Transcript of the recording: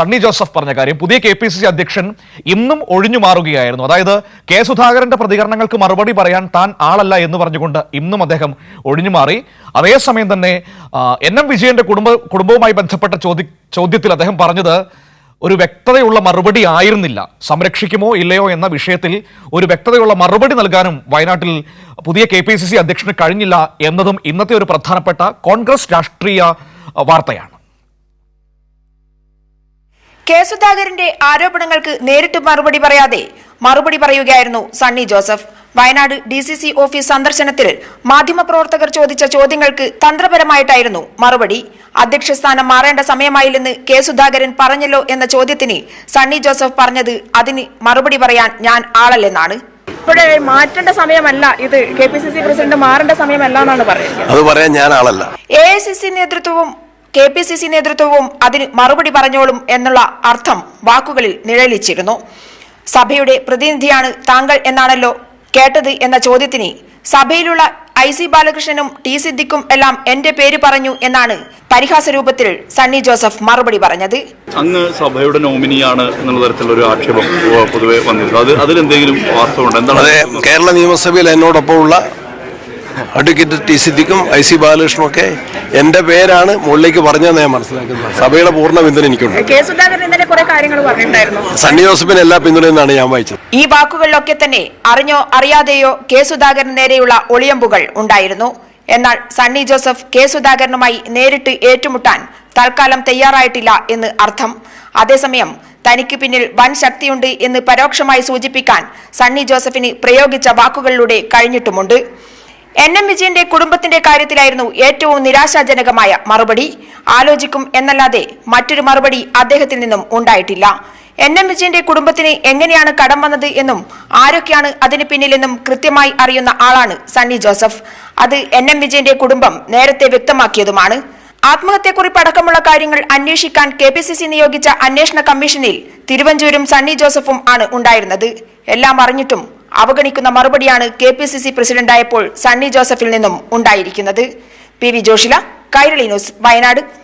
സണ്ണി ജോസഫ് പറഞ്ഞ കാര്യം. പുതിയ കെ പി സി സി അധ്യക്ഷൻ ഇന്നും ഒഴിഞ്ഞു മാറുകയായിരുന്നു. അതായത് കെ സുധാകരന്റെ പ്രതികരണങ്ങൾക്ക് മറുപടി പറയാൻ താൻ ആളല്ല എന്ന് പറഞ്ഞുകൊണ്ട് ഇന്നും അദ്ദേഹം ഒഴിഞ്ഞു മാറി. അതേസമയം തന്നെ എൻ എം വിജയന്റെ കുടുംബ കുടുംബവുമായി ബന്ധപ്പെട്ട ചോദ്യ ചോദ്യത്തിൽ അദ്ദേഹം പറഞ്ഞത് ഒരു വ്യക്തതയുള്ള മറുപടി ആയിരുന്നില്ല. സംരക്ഷിക്കുമോ ഇല്ലയോ എന്ന വിഷയത്തിൽ ഒരു വ്യക്തതയുള്ള മറുപടി നൽകാനും വയനാട്ടിൽ പുതിയ കെ പി സി സി അധ്യക്ഷന് കഴിഞ്ഞില്ല എന്നതും ഇന്നത്തെ ഒരു പ്രധാനപ്പെട്ട കോൺഗ്രസ് രാഷ്ട്രീയ വാർത്തയാണ്. കെ സുധാകരന്റെ ആരോപണങ്ങൾക്ക് നേരിട്ട് മറുപടി പറയാതെ മറുപടി പറയുകയായിരുന്നു Sunny Joseph. Wayanad D C C office സന്ദർശനത്തിൽ മാധ്യമപ്രവർത്തകർ ചോദിച്ച ചോദ്യങ്ങൾക്ക് തന്ത്രപരമായിട്ടായിരുന്നു മറുപടി. അധ്യക്ഷ സ്ഥാനം മാറേണ്ട സമയമായില്ലെന്ന് കെ സുധാകരൻ പറഞ്ഞല്ലോ എന്ന ചോദ്യത്തിന് സണ്ണി ജോസഫ് പറഞ്ഞത് അതിന് മറുപടി പറയാൻ ഞാൻ ആളല്ലെന്നാണ്. ഇപ്പോഴേ മാറ്റേണ്ട സമയമല്ല ഇത്. K P C C president മാറേണ്ട സമയമല്ല എന്നാണ് പറയുന്നത്. അത് പറയാൻ ഞാൻ ആളല്ല. എ ഐ സി സി നേതൃത്വവും കെ പി സി സി നേതൃത്വവും അതിന് മറുപടി പറഞ്ഞോളും എന്നുള്ള അർത്ഥം വാക്കുകളിൽ നിഴലിച്ചിരുന്നു. സഭയുടെ പ്രതിനിധിയാണ് താങ്കൾ എന്നാണല്ലോ കേട്ടത് എന്ന ചോദ്യത്തിന് സഭയിലുള്ള ഐ സി ബാലകൃഷ്ണനും ടി സിദ്ദിഖും എല്ലാം എന്റെ പേര് പറഞ്ഞു എന്നാണ് പരിഹാസ രൂപത്തിൽ സണ്ണി ജോസഫ് മറുപടി പറഞ്ഞത്. അങ്ങ് സഭയുടെ നോമിനിയാണ് എന്നുള്ള തരത്തിലുള്ള ഒരു ആക്ഷേപം പൊതുവെ വന്നിരുന്നു. അത് അതിലെന്തെങ്കിലും വാസ്തവമുണ്ട് എന്താണ് കേരള നിയമസഭയിൽ എന്നോടൊപ്പമുള്ള അഡ്വക്കേറ്റ് ടി സിദ്ദിഖും ഐ സി ബാലകൃഷ്ണനും ഒക്കെ എന്റെ പേരാണ് മുകളിലേക്ക് പറഞ്ഞതെന്ന് ഞാൻ മനസ്സിലാക്കുന്നത്. സഭയുടെ പൂർണ പിന്തുണ എനിക്കുണ്ട്. സണ്ണി ജോസഫിന് എല്ലാ പിന്തുണയെന്നാണ് ഞാൻ വായിച്ചത്. ഈ വാക്കുകളിലൊക്കെ തന്നെ അറിഞ്ഞോ അറിയാതെയോ കെ സുധാകരന് നേരെയുള്ള ഒളിയമ്പുകൾ ഉണ്ടായിരുന്നു. എന്നാൽ സണ്ണി ജോസഫ് കെ സുധാകരനുമായി നേരിട്ട് ഏറ്റുമുട്ടാൻ തൽക്കാലം തയ്യാറായിട്ടില്ല എന്ന് അർത്ഥം. അതേസമയം തനിക്ക് പിന്നിൽ വൻ ശക്തിയുണ്ട് എന്ന് പരോക്ഷമായി സൂചിപ്പിക്കാൻ സണ്ണി ജോസഫിന് പ്രയോഗിച്ച വാക്കുകളിലൂടെ കഴിഞ്ഞിട്ടുമുണ്ട്. എൻ എം വിജയന്റെ കുടുംബത്തിന്റെ കാര്യത്തിലായിരുന്നു ഏറ്റവും നിരാശാജനകമായ മറുപടി. ആലോചിക്കും എന്നല്ലാതെ മറ്റൊരു മറുപടി അദ്ദേഹത്തിൽ നിന്നും ഉണ്ടായിട്ടില്ല. എൻ എം വിജയന്റെ കുടുംബത്തിന് എങ്ങനെയാണ് കടം വന്നത് എന്നും ആരൊക്കെയാണ് അതിന് പിന്നിലെന്നും കൃത്യമായി അറിയുന്ന ആളാണ് സണ്ണി ജോസഫ്. അത് എൻ എം വിജയന്റെ കുടുംബം നേരത്തെ വ്യക്തമാക്കിയതുമാണ്. ആത്മഹത്യക്കുറിപ്പ് അടക്കമുള്ള കാര്യങ്ങൾ അന്വേഷിക്കാൻ കെ പി സി സി നിയോഗിച്ച അന്വേഷണ കമ്മീഷനിൽ തിരുവഞ്ചൂരും സണ്ണി ജോസഫും ആണ് ഉണ്ടായിരുന്നത്. എല്ലാം അറിഞ്ഞിട്ടും അവഗണിക്കുന്ന മറുപടിയാണ് കെ പി സി സി പ്രസിഡന്റായപ്പോൾ സണ്ണി ജോസഫിൽ നിന്നും ഉണ്ടായിരിക്കുന്നത്. P V Joshila Kairali news Wayanad.